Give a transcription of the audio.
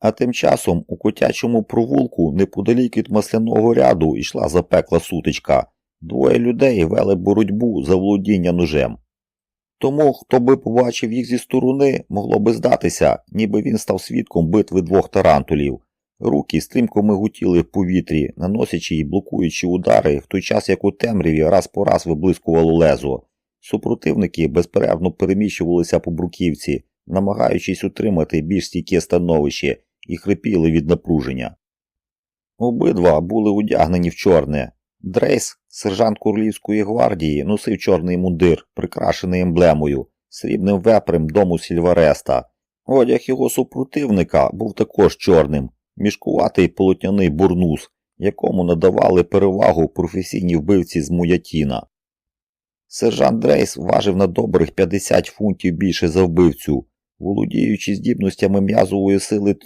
А тим часом у котячому провулку неподалік від масляного ряду йшла запекла сутичка. Двоє людей вели боротьбу за володіння ножем. Тому, хто би побачив їх зі сторони, могло би здатися, ніби він став свідком битви двох тарантулів. Руки стрімко мигутіли в повітрі, наносячи й блокуючи удари, в той час як у темряві раз по раз виблискувало лезо. Супротивники безперервно переміщувалися по бруківці, намагаючись утримати більш стійке становище, і хрипіли від напруження. Обидва були одягнені в чорне. Дрейс, сержант Курлівської гвардії, носив чорний мундир, прикрашений емблемою, срібним вепрем дому Сільвареста. Одяг його супротивника був також чорним, мішкуватий полотняний бурнус, якому надавали перевагу професійні вбивці з Муятіна. Сержант Дрейс важив на добрих 50 фунтів більше за вбивцю, володіючи здібностями м'язової сили